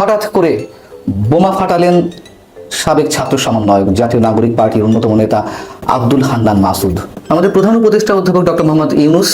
হঠাৎ করে বোমা ফাটালেন সাবেক ছাত্র সমন্বয়ক, জাতীয় নাগরিক পার্টির অন্যতম নেতা আব্দুল হান্নান মাসুদ। আমাদের প্রধান উপদেষ্টা অধ্যাপক ডক্টর মোহাম্মদ ইউনুস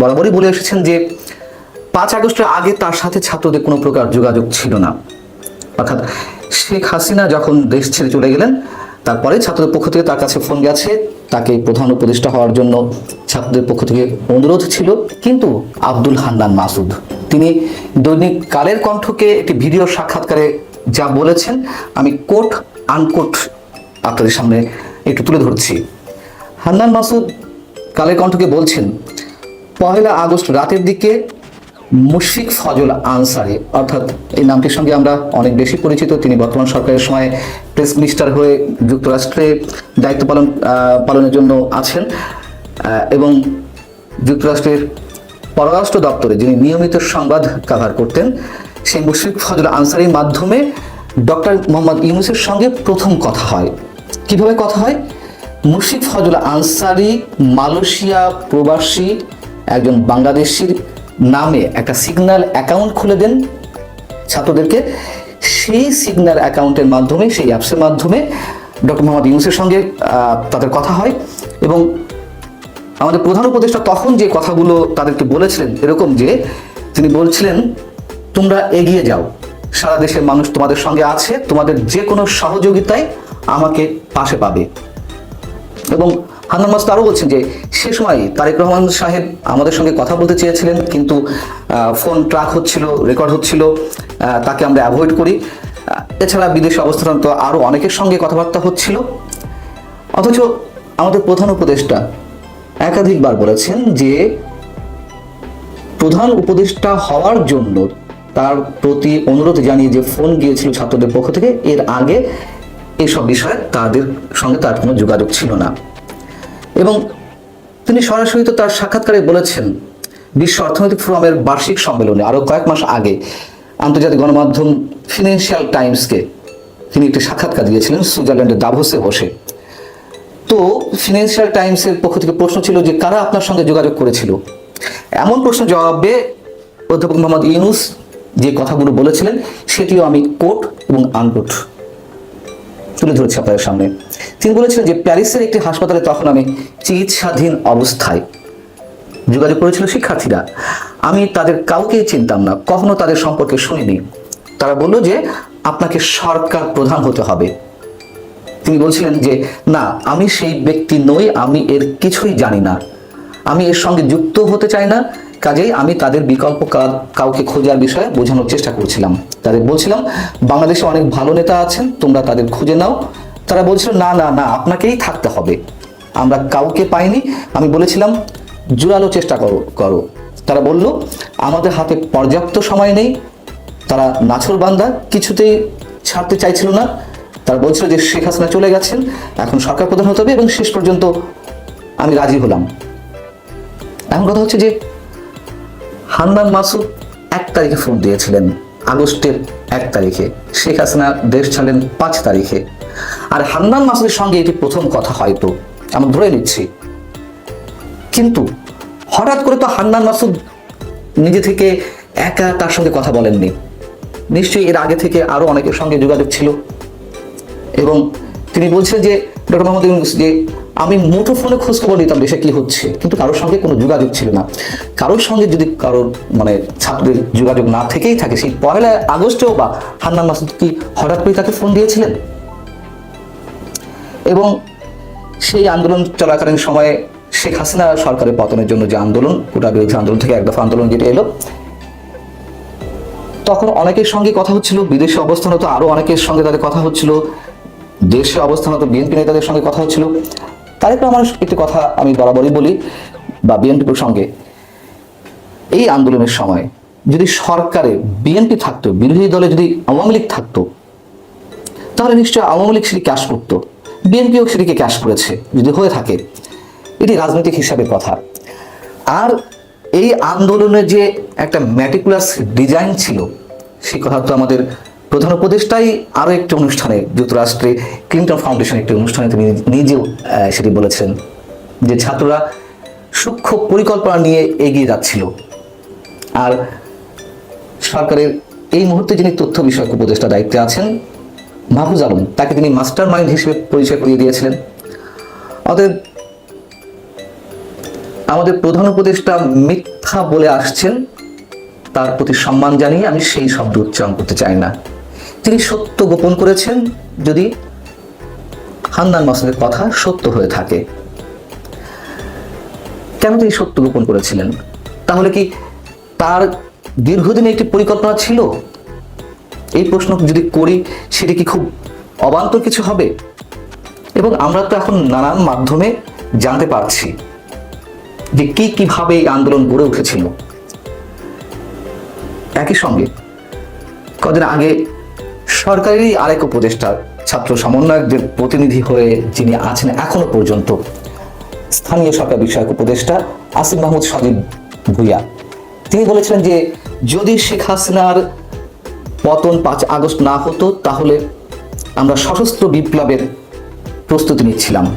বরাবরই বলে এসেছেন যে, পাঁচ আগস্টের আগে তার সাথে ছাত্রদের কোনো প্রকার যোগাযোগ ছিল না। অর্থাৎ শেখ হাসিনা যখন দেশ ছেড়ে চলে গেলেন, তারপরে ছাত্রদের পক্ষ থেকে তার কাছে ফোন গেছে তাকে প্রধান উপদেষ্টা হওয়ার জন্য ছাত্রদের পক্ষ থেকে অনুরোধ ছিল। কিন্তু আব্দুল হান্নান মাসুদ, তিনি দৈনিক কালের কণ্ঠকে একটি ভিডিও সাক্ষাৎকারে যা বলেছেন, আমি কোট আনকোট আপনাদের সামনে একটু তুলে ধরছি। হান্নান মাসুদ কালের কণ্ঠকে বলছেন, পহেলা আগস্ট রাতের দিকে মুশফিক ফজল আনসারি, অর্থাৎ এই নামটির সঙ্গে আমরা অনেক বেশি পরিচিত। তিনি বর্তমান সরকারের সময় প্রেস মিনিস্টার হয়ে যুক্তরাষ্ট্রে দায়িত্ব পালন পালনের জন্য আছেন এবং যুক্তরাষ্ট্রের পররাষ্ট্র দপ্তরে যিনি নিয়মিত সংবাদ কাভার করতেন, সেই মুশফিক ফজল আনসারির মাধ্যমে ডক্টর মোহাম্মদ ইউনুসের সঙ্গে প্রথম কথা হয়। কীভাবে কথা হয়? মুশফিক ফজল আনসারি মালয়েশিয়া প্রবাসী, একজন বাংলাদেশির নামে একটা সিগন্যাল অ্যাকাউন্ট খুলে দেন ছাত্রদেরকে। সেই সিগন্যাল অ্যাকাউন্টের মাধ্যমে, সেই অ্যাপসের মাধ্যমে ডক্টর মোহাম্মদ ইউনুসের সঙ্গে তাদের কথা হয় এবং আমাদের প্রধান উপদেষ্টা তখন যে কথাগুলো তাদেরকে বলেছিলেন এরকম যে, তিনি বলছিলেন, তোমরা এগিয়ে যাও। সারা দেশের মানুষ তোমাদের সঙ্গে আছে, তোমাদের যে কোনো সহযোগিতায় আমাকে পাশে পাবে। এবং হান্নান মাসুদ আরও বলছেন যে, সে সময় তারেক রহমান সাহেব আমাদের সঙ্গে কথা বলতে চেয়েছিলেন, কিন্তু ফোন ট্রাক হচ্ছিল রেকর্ড হচ্ছিল তাকে আমরা অ্যাভয়েড করি। এছাড়া বিদেশে অবস্থানরত আরও অনেকের সঙ্গে কথাবার্তা হচ্ছিল। অথচ আমাদের প্রধান উপদেষ্টা একাধিকবার বলেছেন যে, প্রধান উপদেষ্টা হওয়ার জন্য তার প্রতি অনুরোধ জানিয়ে যে ফোন গিয়েছিল ছাত্রদের পক্ষ থেকে, এর আগে এসব বিষয়ে তাদের সঙ্গে তার কোনো যোগাযোগ ছিল না। এবং তিনি সরাসরি তো তার সাক্ষাৎকারে বলেছেন, বিশ্ব অর্থনৈতিক ফোরামের বার্ষিক সম্মেলনে আরও কয়েক মাস আগে আন্তর্জাতিক গণমাধ্যম ফিনান্সিয়াল টাইমসকে তিনি একটি সাক্ষাৎকার দিয়েছিলেন সুইজারল্যান্ডের দাভোসে বসে। তো ফিনান্সিয়াল টাইমসের পক্ষ থেকে প্রশ্ন ছিল যে কারা আপনার সঙ্গে যোগাযোগ করেছিল? এমন প্রশ্ন জবাবে অধ্যাপক মোহাম্মদ ইউনুস যে কথাগুলো বলেছিলেন, সেটিও আমি কোট এবং আনকোট তুলে ধরেছি আপনাদের সামনে। তিনি বলেছিলেন যে প্যারিসের একটি হাসপাতালে তখন আমি চিকিৎসাধীন অবস্থায় যোগাযোগ করেছিল শিক্ষার্থীরা। আমি তাদের কাউকেই চিনতাম না, কখনো তাদের সম্পর্কে শুনিনি। তারা বলল যে আপনাকে সরকার প্রধান হতে হবে। তিনি বলছিলেন যে, না, আমি সেই ব্যক্তি নই, আমি এর কিছুই জানি না। আমি এর সঙ্গে যুক্ত হতে চাই না কাজেই আমি তাদের বিকল্প কাউকে খোঁজার বিষয়ে বোঝানোর চেষ্টা করছিলাম। তাদের বলছিলাম, বাংলাদেশে অনেক ভালো নেতা আছেন, তোমরা তাদের খুঁজে নাও। তারা বলছিল, না না না, আপনাকেই থাকতে হবে। আমরা কাউকে পাইনি। আমি বলেছিলাম, জোরালো চেষ্টা করো করো। তারা বলল, আমাদের হাতে পর্যাপ্ত সময় নেই। তারা নাছর বান্দা, কিছুতেই ছাড়তে চাইছিল না। তারা বলছিল যে, শেখ হাসিনা চলে গেছেন, এখন সরকার প্রধান হতে হবে এবং শেষ পর্যন্ত আমি রাজি হলাম। এখন কথা হচ্ছে যে হান্নান মাসুদ এক তারিখে ফোন দিয়েছিলেন। আগস্টের এক তারিখে। শেখ হাসিনা দেশ ছাড়লেন পাঁচ তারিখে। আর হান্নান মাসুদের সঙ্গে এটি প্রথম কথা হয়তো আমি ধরে নিচ্ছি। কিন্তু হঠাৎ করে তো হান্নান মাসুদ নিজে থেকে একা তার সঙ্গে কথা বলেননি। নিশ্চয়ই এর আগে থেকে আরও অনেকের সঙ্গে যোগাযোগ ছিল। এবং তিনি বলছেন যে ডক্টর মোহাম্মদ ইউনুস যে আমি মুঠো ফোনে খোঁজ খবর নিতাম দেশে কি হচ্ছে, কিন্তু কারোর সঙ্গে কোনো যোগাযোগ ছিল না। কারোর সঙ্গে যদি কারোর মানে ছাত্রদের যোগাযোগ না থেকেই থাকে, সেই পয়লা আগস্টেও বা হান্নান মাসুদ কি হঠাৎ করে তাকে ফোন দিয়েছিলেন? এবং সেই আন্দোলন চলাকালীন সময়ে শেখ হাসিনা সরকারের পতনের জন্য যে আন্দোলন কোটা বিরোধী আন্দোলন থেকে এক দফা আন্দোলন যেটা এলো, তখন অনেকের সঙ্গে কথা হচ্ছিল, বিদেশে অবস্থানত আরও অনেকের সঙ্গে তাদের কথা হচ্ছিল, দেশে অবস্থানত বিএনপি নেতাদের সঙ্গে কথা হচ্ছিল। তারেক রহমানের একটি কথা আমি বরাবরই বলি বা বিএনপি প্রসঙ্গে। এই আন্দোলনের সময় যদি সরকারে বিএনপি থাকতো, বিরোধী দলে যদি আওয়ামী লীগ থাকতো, তাহলে নিশ্চয়ই আওয়ামী লীগ সেটি ক্যাশ করতো। বিএনপিও সেটিকে ক্যাশ করেছে, যদি হয়ে থাকে। এটি রাজনৈতিক হিসাবে কথা। আর এই আন্দোলনের যে একটা ম্যাটিকুলাস ডিজাইন ছিল সেই কথা তো আমাদের প্রধান উপদেষ্টাই আরও একটি অনুষ্ঠানে যুক্তরাষ্ট্রে ক্লিন্টন ফাউন্ডেশন একটি অনুষ্ঠানে তিনি নিজেও সেটি বলেছেন যে ছাত্ররা সূক্ষ্ম পরিকল্পনা নিয়ে এগিয়ে যাচ্ছিল। আর সরকারের এই মুহূর্তে যিনি তথ্য বিষয়ক উপদেষ্টা দায়িত্বে আছেন, মাহফুজ আলম, তাকে তিনি মাস্টার মাইন্ড হিসেবে পরিচয় করিয়ে দিয়েছিলেন। অতএব আমাদের প্রধান উপদেষ্টা মিথ্যা বলে আসছেন, তার প্রতি সম্মান জানিয়ে আমি সেই শব্দ উচ্চারণ করতে চাই না। তিনি সত্য গোপন করেছেন যদি হান্নান মাসুদের কথা সত্য হয়ে থাকে। কেন তিনি সত্য গোপন করেছিলেন? তাহলে কি তার দীর্ঘদিনে একটি পরিকল্পনা ছিল? এই প্রশ্ন যদি করি, সেটি কি খুব অবান্তর কিছু হবে? এবং আমরা তো এখন নানান মাধ্যমে জানতে পারছি যে কি কীভাবে এই আন্দোলন গড়ে উঠেছিল। একই সঙ্গে কদিন আগে সরকারেরই আরেক উপদেষ্টা, ছাত্র সমন্বয়কদের প্রতিনিধি হয়ে যিনি আছেন এখনও পর্যন্ত। স্থানীয় সরকার বিষয়ক উপদেষ্টা আসিফ মাহমুদ সজীব ভুইয়া। তিনি বলেছিলেন যে, যদি শেখ হাসিনার পতন পাঁচ আগস্ট না হতো, তাহলে আমরা সশস্ত্র বিপ্লবের প্রস্তুতি নিচ্ছিলাম।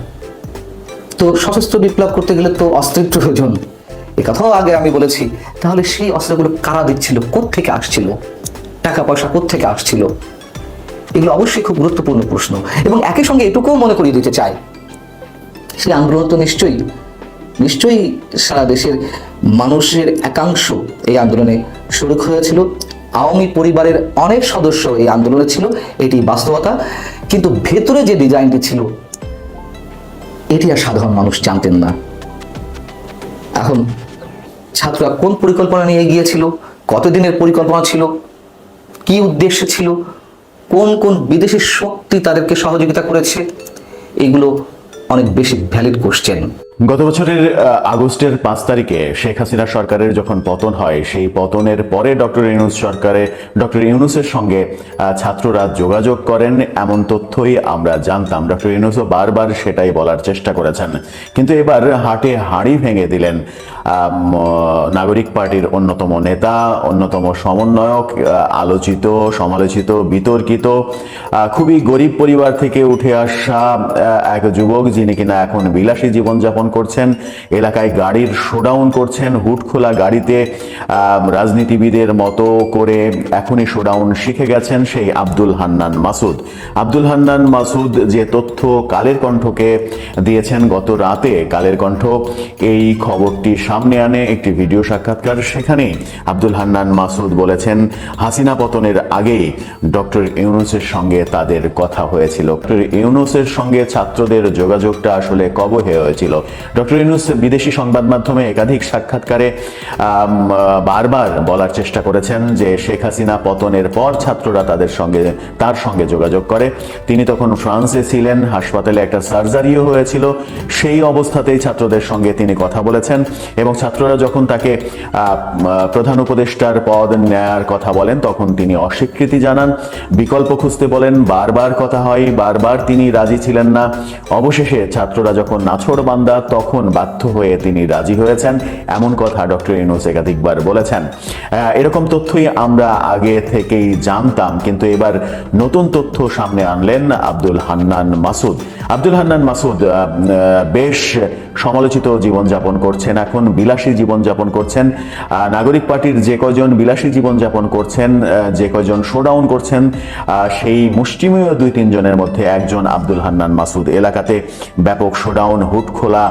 তো সশস্ত্র বিপ্লব করতে গেলে তো অস্ত্রের প্রয়োজন। এ কথাও আগে আমি বলেছি, তাহলে সেই অস্ত্রগুলো কারা দিচ্ছিল? থেকে আসছিল? টাকা পয়সা থেকে আসছিল? এগুলো অবশ্যই খুব গুরুত্বপূর্ণ প্রশ্ন এবং একই সঙ্গে এটুকুও মনে করিয়ে দিতে চাই। সেই আন্দোলন তো নিশ্চয়ই নিশ্চয়ই সারা দেশের মানুষের একাংশ এই আন্দোলনে শরিক হয়েছিল। আওয়ামী পরিবারের অনেক সদস্য এই আন্দোলনে ছিল, এটি বাস্তবতা। কিন্তু ভেতরে যে ডিজাইনটি ছিল, এটি আর সাধারণ মানুষ জানতেন না। এখন ছাত্ররা কোন পরিকল্পনা নিয়ে গিয়েছিল কতদিনের পরিকল্পনা ছিল, কি উদ্দেশ্য ছিল কোন কোন বিদেশি শক্তি তাদেরকে সহযোগিতা করেছে? এগুলো অনেক বেশি ভ্যালিড কোশ্চেন গত বছরের আগস্টের পাঁচ তারিখে শেখ হাসিনা সরকারের যখন পতন হয়, সেই পতনের পরে ডক্টর ইউনুস সরকারে, ডক্টর ইউনুসের সঙ্গে ছাত্ররা যোগাযোগ করেন। এমন তথ্যই আমরা জানতাম। ডক্টর ইউনুসও বারবার সেটাই বলার চেষ্টা করেছেন। কিন্তু এবার হাটে হাঁড়ি ভেঙে দিলেন নাগরিক পার্টির অন্যতম নেতা, অন্যতম সমন্বয়ক আলোচিত, সমালোচিত, বিতর্কিত খুবই গরিব পরিবার থেকে উঠে আসা এক যুবক যিনি কিনা এখন বিলাসী জীবনযাপন করছেন, এলাকায় গাড়ির শোডাউন করছেন, হুট খোলা গাড়িতে রাজনীতিবিদের মতো করে এখনই শোডাউন শিখে গেছেন সেই আব্দুল হান্নান মাসুদ। আব্দুল হান্নান মাসুদ যে তথ্য কালের কণ্ঠকে দিয়েছেন গত রাতে, কালের কণ্ঠ এই খবরটি সামনে আনে একটি ভিডিও সাক্ষাৎকার। সেখানে আব্দুল হান্নান মাসুদ বলেছেন, হাসিনা পতনের আগেই ডক্টর ইউনুসের সঙ্গে তাদের কথা হয়েছিল। ডক্টর ইউনুসের সঙ্গে ছাত্রদের যোগাযোগটা আসলে কবে হয়েছিল। ডক্টর ইউনুস বিদেশি সংবাদ মাধ্যমে একাধিক সাক্ষাৎকারে বারবার বলার চেষ্টা করেছেন যে শেখ হাসিনা পতনের পর ছাত্ররা তাদের সঙ্গে, তার সঙ্গে যোগাযোগ করে। তিনি তখন ফ্রান্সে ছিলেন, হাসপাতালে একটা সার্জারিও হয়েছিল। সেই অবস্থাতেই ছাত্রদের সঙ্গে তিনি কথা বলেছেন এবং ছাত্ররা যখন তাকে প্রধান উপদেষ্টার পদ নেয়ার কথা বলেন, তখন তিনি অস্বীকৃতি জানান। বিকল্প খুঁজতে বলেন, বারবার কথা হয়, বারবার তিনি রাজি ছিলেন না। অবশেষে ছাত্ররা যখন নাছড় বান্দা তখন বাধ্য হয়ে তিনি রাজি হয়েছেন। এমন কথা ডক্টর ইউনুস একাধিকবার বলেছেন। এরকম তথ্যই আমরা আগে থেকেই জানতাম, কিন্তু এবার নতুন তথ্য সামনে আনলেন আব্দুল হান্নান মাসুদ। আব্দুল হান্নান মাসুদ বেশ সমালোচিত জীবনযাপন করছেন, এখন বিলাসী জীবনযাপন করছেন। নাগরিক পার্টির যে কজন বিলাসী জীবনযাপন করছেন যে কজন শোডাউন করছেন সেই মুষ্টিমেয় দুই তিনজনের মধ্যে একজন আব্দুল হান্নান মাসুদ। এলাকাতে ব্যাপক শোডাউন হুট খোলা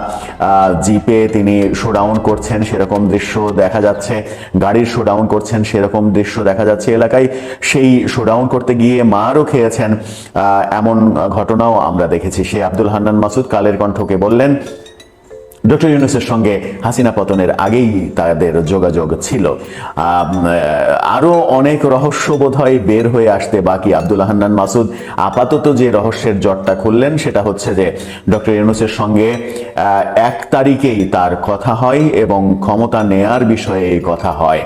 জিপে তিনি শোডাউন করছেন, সেরকম দৃশ্য দেখা যাচ্ছে। গাড়ির শোডাউন করছেন, সেরকম দৃশ্য দেখা যাচ্ছে এলাকায়। সেই শোডাউন করতে গিয়ে মারও খেয়েছেন। এমন ঘটনাও আমরা দেখেছি। সে আব্দুল হান্নান মাসুদ কালের কণ্ঠকে বললেন ডক্টর ইউনুসের সঙ্গে হাসিনা পতনের আগেই তাদের যোগাযোগ ছিল। আরও আরও অনেক রহস্য বোধহয় বের হয়ে আসতে বাকি। আব্দুল হান্নান মাসুদ আপাতত যে রহস্যের জটটা খুললেন, সেটা হচ্ছে যে ডক্টর ইউনুসের সঙ্গে এক তারিখেই তার কথা হয় এবং ক্ষমতা নেয়ার বিষয়ে কথা হয়।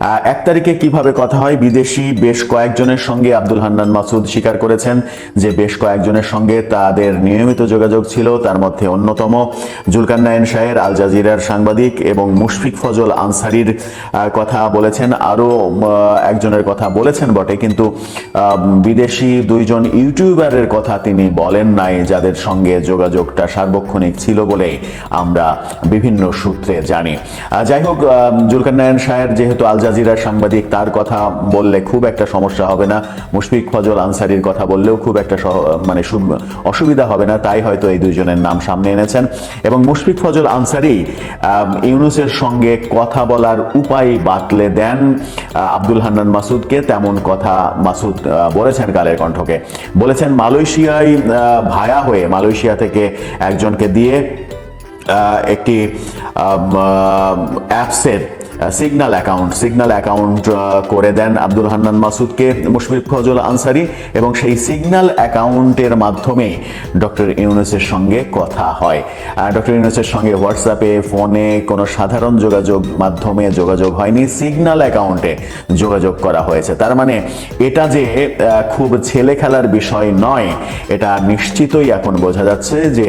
এক তারিখে কীভাবে কথা হয়? বিদেশি বেশ কয়েকজনের সঙ্গে আব্দুল হান্নান মাসুদ স্বীকার করেছেন যে বেশ কয়েকজনের সঙ্গে তাদের নিয়মিত যোগাযোগ ছিল তার মধ্যে অন্যতম জুলকান্নায়ন শাহের আল জাজিরার সাংবাদিক এবং মুশফিক ফজল আনসারির কথা বলেছেন। আরও একজনের কথা বলেছেন বটে কিন্তু বিদেশি দুইজন ইউটিউবারের কথা তিনি বলেন নাই যাদের সঙ্গে যোগাযোগটা সার্বক্ষণিক ছিল বলে আমরা বিভিন্ন সূত্রে জানি। যাই হোক আহ, জুলকান্নায়ন শাহের যেহেতু আল জাজিরার সাংবাদিক তার কথা বললে খুব একটা সমস্যা হবে না। মুশফিক ফজল আনসারির কথা বললেও খুব একটা মানে অসুবিধা হবে না, তাই হয়তো এই দুইজনের নাম সামনে এনেছেন। এবং মুশফিক ফজল আনসারি ইউনুসের সঙ্গে কথা বলার উপায় বাতলে দেন আব্দুল হান্নান মাসুদকে, তেমন কথা মাসুদ বলেছেন কালের কণ্ঠকে। বলেছেন, মালয়েশিয়ায় ভায়া হয়ে, মালয়েশিয়া থেকে একজনকে দিয়ে একটি অ্যাপসের সিগন্যাল অ্যাকাউন্ট সিগনাল অ্যাকাউন্ট করে দেন আব্দুল হান্নান মাসুদকে, মুশফিক ফজল আনসারি এবং সেই সিগনাল অ্যাকাউন্টের মাধ্যমে ডক্টর ইউনুসের সঙ্গে কথা হয়। ডক্টর ইউনুসের সঙ্গে হোয়াটসঅ্যাপে, ফোনে কোনো সাধারণ যোগাযোগ মাধ্যমে যোগাযোগ হয়নি সিগন্যাল অ্যাকাউন্টে যোগাযোগ করা হয়েছে। তার মানে এটা যে খুব ছেলে খেলার বিষয় নয়, এটা নিশ্চিতই এখন বোঝা যাচ্ছে যে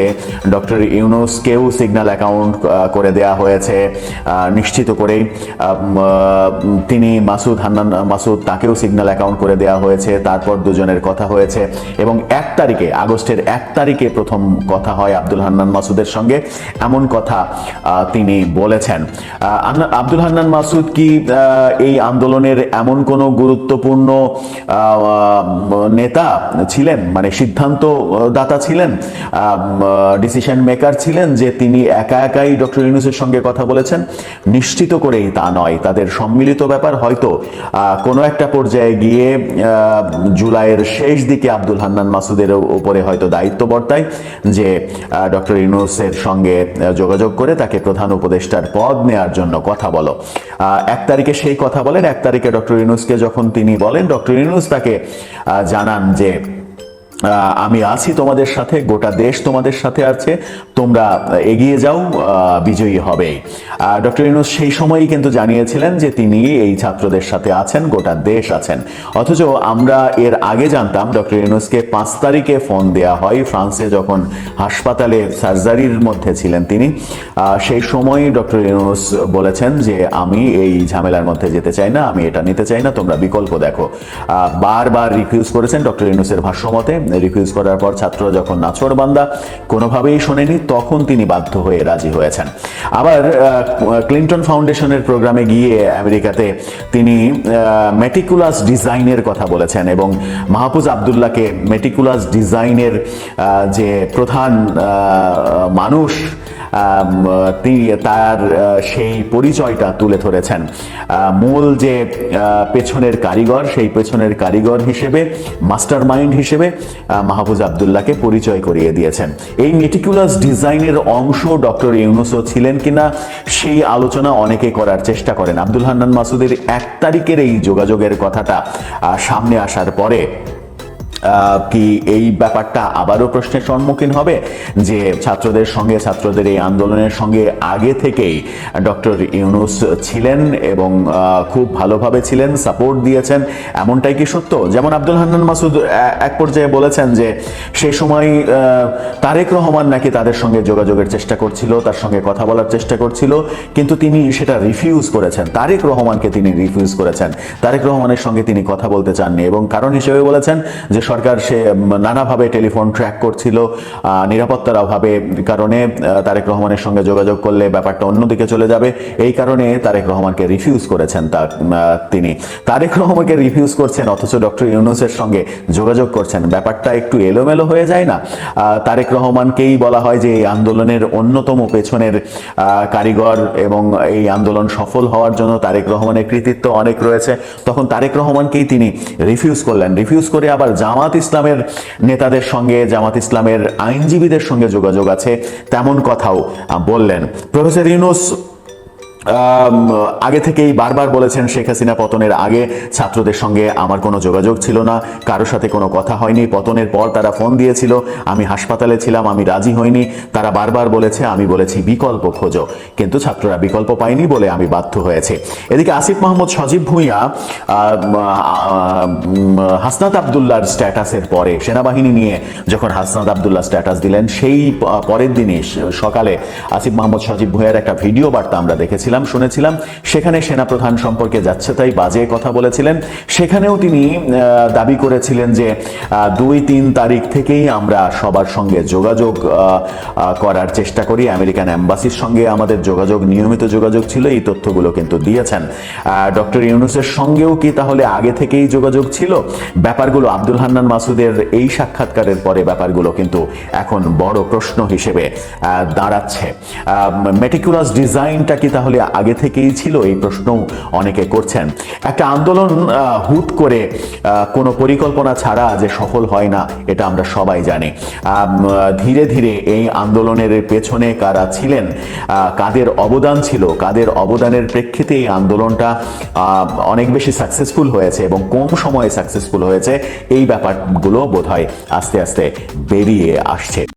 ডক্টর ইউনুসকেও সিগনাল অ্যাকাউন্ট করে দেয়া হয়েছে নিশ্চিত করেই। তিনি মাসুদ হান্নান, মাসুদ তাকেও সিগন্যাল অ্যাকাউন্ট করে দেয়া হয়েছে, তারপর দুজনের কথা হয়েছে। এবং এক তারিখে, আগস্টের এক তারিখে প্রথম কথা হয় আব্দুল হান্নান মাসুদের সঙ্গে। এমন কথা তিনি বলেছেন। আব্দুল হান্নান মাসুদ কি এই আন্দোলনের এমন কোনো গুরুত্বপূর্ণ নেতা ছিলেন? মানে সিদ্ধান্ত দাতা ছিলেন ডিসিশন মেকার ছিলেন যে তিনি একা একাই ডক্টর ইউনুসের সঙ্গে কথা বলেছেন? নিশ্চিত করেই তা নয়। তাদের সম্মিলিত ব্যাপার হয়তো কোনো একটা পর্যায়ে গিয়ে জুলাইয়ের শেষ দিকে আব্দুল হান্নান মাসুদের উপরে হয়তো দায়িত্ব বর্তায় যে ডক্টর ইউনুসের সঙ্গে যোগাযোগ করে তাকে প্রধান উপদেষ্টার পদ নেয়ার জন্য কথা বলো। এক তারিখে সেই কথা বলেন, এক তারিখে ডক্টর ইউনুসকে যখন তিনি বলেন, ডক্টর ইউনুস তাকে জানান যে আমি আছি তোমাদের সাথে, গোটা দেশ তোমাদের সাথে আছে, তোমরা এগিয়ে যাও বিজয়ী হবে। ডক্টর ইউনুস সেই সময়ই কিন্তু জানিয়েছিলেন যে তিনি এই ছাত্রদের সাথে আছেন, গোটা দেশ আছেন। অথচ আমরা এর আগে জানতাম, ডক্টর ইউনুসকে পাঁচ তারিখে ফোন দেয়া হয়, ফ্রান্সে যখন হাসপাতালে সার্জারির মধ্যে ছিলেন তিনি সেই সময় ডক্টর ইউনুস বলেছেন যে আমি এই ঝামেলার মধ্যে যেতে চাই না, আমি এটা নিতে চাই না, তোমরা বিকল্প দেখো। বারবার রিফিউজ করেছেন ডক্টর ইউনুসের ভাষ্যমতে রিফিউজ করার পর ছাত্র যখন নাছর বান্দা কোনোভাবেই শোনেনি, তখন তিনি বাধ্য হয়ে রাজি হয়েছেন। আবার ক্লিন্টন ফাউন্ডেশনের প্রোগ্রামে গিয়ে আমেরিকাতে তিনি মেটিকুলাস ডিজাইনের কথা বলেছেন এবং মাহফুজ আবদুল্লাহকে মেটিকুলাস ডিজাইনের যে প্রধান মানুষ তিনি তার সেই পরিচয়টা তুলে ধরেছেন। মূল যে পেছনের কারিগর, সেই পেছনের কারিগর হিসেবে মাস্টার মাইন্ড হিসেবে মাহফুজ আবদুল্লাহকে পরিচয় করিয়ে দিয়েছেন। এই মেটিকুলাস ডিজাইনের অংশ ডক্টর ইউনুসও ছিলেন কিনা, সেই আলোচনা অনেকে করার চেষ্টা করেন। আব্দুল হান্নান মাসুদের এক তারিখের এই যোগাযোগের কথাটা সামনে আসার পরে কি এই ব্যাপারটা আবারও প্রশ্নের সম্মুখীন হবে? যে ছাত্রদের সঙ্গে, ছাত্রদের এই আন্দোলনের সঙ্গে আগে থেকেই ডক্টর ইউনুস ছিলেন এবং খুব ভালোভাবে ছিলেন, সাপোর্ট দিয়েছেন, এমনটাই কি সত্য? যেমন আব্দুল হান্নান মাসুদ এক পর্যায়ে বলেছেন যে সেই সময় তারেক রহমান নাকি তাদের সঙ্গে যোগাযোগের চেষ্টা করছিল, তার সঙ্গে কথা বলার চেষ্টা করছিল, কিন্তু তিনি সেটা রিফিউজ করেছেন। তারেক রহমানকে তিনি রিফিউজ করেছেন। তারেক রহমানের সঙ্গে তিনি কথা বলতে চাননি এবং কারণ হিসেবে বলেছেন যে সরকার সে নানাভাবে টেলিফোন ট্র্যাক করছিল নিরাপত্তার অভাবে কারণে তারেক রহমানের সঙ্গে যোগাযোগ করলে ব্যাপারটা অন্যদিকে চলে যাবে। এই কারণে তারেক রহমানকে রিফিউজ করেছেন তা তিনি। তারেক রহমানকে রিফিউজ করছেন, অথচ ডক্টর ইউনুসের সঙ্গে যোগাযোগ করছেন। ব্যাপারটা একটু এলোমেলো হয়ে যায় না? তারেক রহমানকেই বলা হয় যে, এই আন্দোলনের অন্যতম পেছনের কারিগর এবং এই আন্দোলন সফল হওয়ার জন্য তারেক রহমানের কৃতিত্ব অনেক রয়েছে। তখন তারেক রহমানকেই তিনি রিফিউজ করলেন। রিফিউজ করে আবার জামাত ইসলামের নেতাদের সঙ্গে, জামাত ইসলামের আইনজীবীদের সঙ্গে যোগাযোগ আছে, তেমন কথাও বললেন। প্রফেসর ইউনুস আগে থেকেই বারবার বলেছেন শেখ হাসিনা পতনের আগে ছাত্রদের সঙ্গে আমার কোনো যোগাযোগ ছিল না, কারোর সাথে কোনো কথা হয়নি। পতনের পর তারা ফোন দিয়েছিল, আমি হাসপাতালে ছিলাম, আমি রাজি হইনি। তারা বারবার বলেছে, আমি বলেছি, বিকল্প খোঁজো। কিন্তু ছাত্ররা বিকল্প পায়নি বলে আমি বাধ্য হয়েছে। এদিকে আসিফ মাহমুদ সজীব ভুঁইয়া হাসনাত আবদুল্লাহর স্ট্যাটাসের পরে সেনাবাহিনী নিয়ে যখন হাসনাত আবদুল্লাহ স্ট্যাটাস দিলেন, সেই পরের দিনই সকালে আসিফ মাহমুদ সজীব ভুঁইয়ার একটা ভিডিও বার্তা আমরা দেখেছিলাম। দেখেছিলাম শুনেছিলাম। সেখানে সেনাপ্রধান সম্পর্কে যাচ্ছে, তাই বাজে কথা বলেছিলেন। সেখানেও তিনি দাবি করেছিলেন যে দুই তিন তারিখ থেকেই আমরা সবার সঙ্গে যোগাযোগ করার চেষ্টা করি। আমেরিকান অ্যাম্বাসির সঙ্গে আমাদের যোগাযোগ, নিয়মিত যোগাযোগ ছিল, এই তথ্যগুলো কিন্তু দিয়েছেন। ডক্টর ইউনুসের সঙ্গেও কি তাহলে আগে থেকেই যোগাযোগ ছিল? ব্যাপারগুলো আব্দুল হান্নান মাসুদের এই সাক্ষাৎকারের পরে ব্যাপারগুলো কিন্তু এখন বড় প্রশ্ন হিসেবে দাঁড়াচ্ছে। মেটিকুলাস ডিজাইনটা কি তাহলে আগে থেকেই ছিল এই প্রশ্ন অনেকে করছেন। একটা আন্দোলন হুট করে কোনো পরিকল্পনা ছাড়া যে সফল হয় না, এটা আমরা সবাই জানি। ধীরে ধীরে এই আন্দোলনের পেছনে কারা ছিলেন কাদের অবদান ছিল, কাদের অবদানের প্রেক্ষিতে এই আন্দোলনটা অনেক বেশি সাকসেসফুল হয়েছে এবং কম সময়ে সাকসেসফুল হয়েছে, এই ব্যাপারগুলো বোধহয় আস্তে আস্তে বেরিয়ে আসছে।